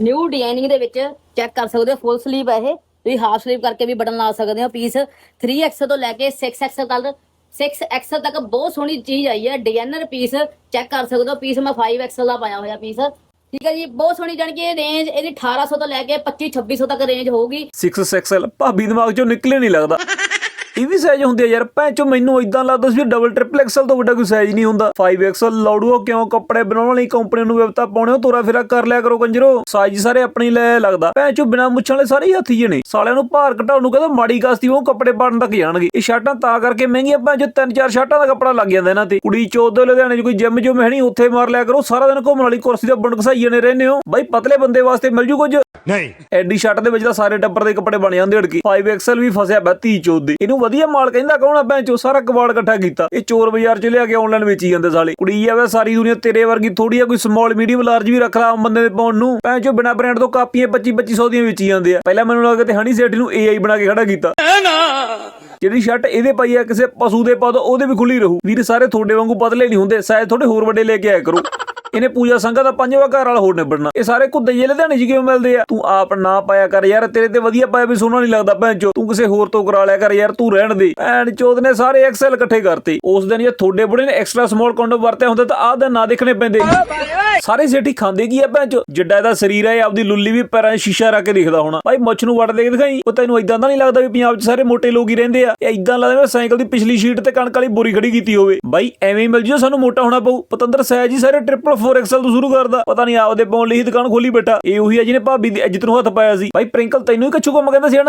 New designing ਦੇ ਵਿੱਚ check ਕਰ ਸਕਦੇ ਹੋ ਫੁੱਲ ਸਲੀਵ ਹੈ ਇਹ। ਤੁਸੀਂ ਹਾਫ ਸਲੀਵ ਕਰਕੇ ਵੀ ਬਟਨ ਲਾ ਸਕਦੇ ਹੋ ਪੀਸ 3x ਤੋਂ ਲੈ ਕੇ 6x ਤੱਕ 6x ਤੱਕ ਬਹੁਤ ਸੋਹਣੀ ਚੀਜ਼ ਆਈ ਹੈ। ਡਿਜ਼ਾਈਨਰ ਪੀਸ ਚੈੱਕ ਕਰ ਸਕਦੇ ਹੋ ਪੀਸ ਮੈਂ 5x ਦਾ ਪਾਇਆ ਹੋਇਆ ਪੀਸ ਠੀਕ ਹੈ ਜੀ, ਬਹੁਤ ਸੋਹਣੀ ਜਾਣੀ ਕਿ ਰੇਂਜ ਇਹਦੀ 1800 ਤੋਂ ਲੈ ਕੇ 25 2600 ਤੱਕ ਰੇਂਜ ਹੋਊਗੀ। 6XL ਭਾਬੀ ਦਿਮਾਗ ਚੋਂ ਨਿਕਲੇ ਨਹੀਂ ਲੱਗਦਾ। ਇਹ ਵੀ ਸਾਈਜ਼ ਹੁੰਦੀ ਆ ਯਾਰ ਭੈਂਚੋ ਮੈਨੂੰ ਇਦਾਂ ਲੱਗਦਾ ਸੀ ਡਬਲ ਟ੍ਰਿਪਲ ਐਕਸਲ ਤੋਂ ਵੱਡਾ ਕੋਈ ਸਾਈਜ਼ ਨਹੀਂ ਹੁੰਦਾ। 5XL ਲਾਉੜੂਓ ਕਿਉਂ ਕੱਪੜੇ ਬਣਾਉਣ ਲਈ ਕੰਪਨੀ ਨੂੰ ਵਿਵਤਾ ਪਾਉਣੇ ਹੋ ਤੋਰਾ ਫੇਰਾ ਕਰ ਲਿਆ ਕਰੋ ਕੰਜਰੋ। ਸਾਈਜ਼ ਸਾਰੇ ਆਪਣੀ ਲੈ ਲੱਗਦਾ। ਭੈਂਚੋ ਬਿਨਾ ਮੁੱਛਾਂ ਵਾਲੇ ਸਾਰੇ ਹੀ ਹੱਥੀ ਨੇ ਸਾਲਿਆਂ ਨੂੰ ਭਾਰ ਘਟਾਉਣ ਨੂੰ ਕਹਿੰਦਾ ਮਾੜੀ ਕਾਸਤੀ ਉਹ ਕੱਪੜੇ ਪਾੜਨ ਤੱਕ ਜਾਣਗੇ। ਇਹ ਸ਼ਰਟਾਂ ਤਾਂ ਕਰਕੇ ਮਹਿੰਗੀਆਂ ਭੈਂਚੋ ਤਿੰਨ ਚਾਰ ਸ਼ਰਟਾਂ ਦਾ ਕੱਪੜਾ ਲੱਗ ਜਾਂਦਾ ਇਹਨਾਂ ਤੇ। ਕੁੜੀ ਚੋਦ ਦੇ ਲੁਧਿਆਣੇ 'ਚ ਕੋਈ ਜਿਮ ਜੋ ਮਹਿਣੀ ਉੱਥੇ ਮਾਰ ਲਿਆ ਕਰੋ ਸਾਰਾ ਦਿਨ ਘੁੰਮਣ ਵਾਲੀ ਕੁਰਸੀ ਤੇ ਬਣ ਘਸਾਈਏ ਨੇ ਰਹਿੰਦੇ ਹੋ। ਬਾਈ ਪਤਲੇ ਬੰਦੇ ਵਾਸਤੇ ਮਿਲ ਜੂ ਕੁਝ? ਨਹੀਂ। ਐਡੀ ਸ਼ਰਟ ਦੇ ਵਿੱਚ ਤਾਂ ਸਾਰੇ ਟੱਬਰ ਦੇ ਕੱਪੜੇ ਬਣ ਜਾਂਦੇ ਅੜਕੀ 5XL ਵੀ ਫਸਿਆ ਬੈ ਧੀ ਚੋਦ ਦੇ। ਇਹਨੂੰ ਵਧੀਆ ਮਾਲ ਕਹਿੰਦਾ ਕੌਣ ਆ ਭੈਣ ਚੋ ਸਾਰਾ ਕਬਾੜ ਇਕੱਠਾ ਕੀਤਾ। ਇਹ ਚੋਰ ਬਾਜ਼ਾਰ ਚ ਲਿਆ ਕੇ ਆਨਲਾਈਨ ਵੇਚੀ ਜਾਂਦੇ ਸਾਲੇ। ਕੁੜੀ ਆ ਵੇ ਸਾਰੀ ਦੁਨੀਆ ਤੇਰੇ ਵਰਗੀ ਥੋੜੀ ਆ ਕੋਈ ਸਮਾਲ ਮੀਡੀਅਮ ਲਾਰਜ ਵੀ ਰੱਖ ਲਾ ਬੰਦੇ ਦੇ ਪਾਉਣ ਨੂੰ। ਭੈਣ ਚੋ ਬਿਨਾ ਬ੍ਰਾਂਡ ਤੋਂ ਕਾਪੀਆਂ 25 2500 ਦੀਆਂ ਵੇਚੀ ਜਾਂਦੇ ਆ। ਪਹਿਲਾਂ ਮੈਨੂੰ ਲੱਗਦਾ ਤੇ ਹਣੀ ਸੇਠ ਨੂੰ AI ਬਣਾ ਕੇ ਖੜਾ ਕੀਤਾ। ਜਿਹੜੀ ਸ਼ਰਟ ਇਹਦੇ ਪਾਈ ਆ ਕਿਸੇ ਪਸ਼ੂ ਦੇ ਪਾ ਦੋ ਉਹਦੇ ਵੀ ਖੁੱਲੀ ਰਹੂ। ਵੀਰ ਸਾਰੇ ਤੁਹਾਡੇ ਵਾਂਗੂ ਪਤਲੇ ਨਹੀਂ ਹੁੰਦੇ। ਸ਼ਾਇਦ ਥੋੜੇ ਹੋਰ ਵੱਡੇ ਲੈ ਕੇ ਆਇਆ ਕਰੋ। ਇਹਨੇ ਪੂਜਾ ਸੰਘਾ ਦਾ ਪੰਜਵਾਂ ਘਰ ਵਾਲਾ ਹੋਰ ਨਿਬੜਨਾ। ਇਹ ਸਾਰੇ ਕੁੱਦੇ ਜੇ ਲੁਧਿਆਣੇ ਚ ਕਿਉਂ ਮਿਲਦੇ ਆ? ਤੂੰ ਆਪ ਨਾ ਪਾਇਆ ਕਰ ਯਾਰ, ਤੇਰੇ ਤੇ ਵਧੀਆ ਪਾਇਆ ਵੀ ਸੋਹਣਾ ਨਹੀਂ ਲੱਗਦਾ ਭੈਣ ਚੋ ਤੂੰ ਕਿਸੇ ਹੋਰ ਤੋਂ ਕਰਾ ਲਿਆ ਕਰ ਯਾਰ, ਤੂੰ ਰਹਿਣ ਦੇ। ਭੈਣ ਚੋਦ ਨੇ ਸਾਰੇ ਐਕਸਲ ਇਕੱਠੇ ਕਰਤੇ। ਉਸ ਦਿਨ ਜੇ ਤੁਹਾਡੇ ਬੁੜੇ ਨੇ ਐਕਸਟਰਾ ਸਮਾਲ ਕੰਡੋਮ ਵਰਤਿਆ ਹੁੰਦਾ ਤਾਂ ਆਹ ਦਿਨ ਨਾ ਦੇਖਣੇ ਪੈਂਦੇ। ਸਾਰੇ ਸੇਠੀ ਖਾਂਦੇ ਕੀ ਆ ਭੈਣ ਚੋ ਜਿੱਡਾ ਇਹਦਾ ਸਰੀਰ ਹੈ ਆਪਦੀ ਲੁੱਲੀ ਵੀ ਪੈਰਾਂ 'ਚ ਸ਼ੀਸ਼ਾ ਰੱਖ ਕੇ ਦੇਖਦਾ ਹੋਣਾ। ਭਾਈ ਮੁੱਛ ਨੂੰ ਵੱਟ ਦੇ ਦਿਖਾਈ। ਉਹ ਤੈਨੂੰ ਇਦਾਂ ਤਾਂ ਨਹੀਂ ਲੱਗਦਾ ਵੀ ਪੰਜਾਬ 'ਚ ਸਾਰੇ ਮੋਟੇ ਲੋਕ ਹੀ ਰਹਿੰਦੇ ਆ? ਇਹ ਇਦਾਂ ਲੱਗਦਾ ਵੀ ਸਾਈਕਲ ਦੀ ਪਿਛਲੀ ਸ਼ੀਟ ਤੇ ਕਣਕ ਵਾਲੀ ਬੋਰੀ ਖੜੀ ਕੀਤੀ ਹੋਵੇ। ਬਾਈ ਐਵੇਂ ਮਿਲ ਜੂ ਸਾਨੂੰ ਮੋਟਾ ਹੋਣਾ ਪਊ। ਪਤੰਦਰ ਸਹਿਜ ਜੀ ਸਾਰੇ ਟ੍ਰਿਪਲ 4 ਐਕਸਲ ਤੋਂ ਸ਼ੁਰੂ ਕਰਦਾ, ਪਤਾ ਨਹੀਂ ਆਪਦੇ ਪਾਉਣ ਲਈ ਹੀ ਦੁਕਾਨ ਖੋਲੀ ਬੈਠਾ। ਇਹ ਉਹੀ ਹੈ ਜਿਹਨੇ ਭਾਬੀ ਦੀ ਇੱਜ਼ਤ ਨੂੰ ਹੱਥ ਪਾਇਆ ਸੀ। ਬਾਈ ਪ੍ਰਿੰਕਲ ਤੈਨੂੰ ਹੀ ਕੱਛੂ ਕੰਮ ਕਹਿੰਦਾ ਸੀ ਹਨਾ?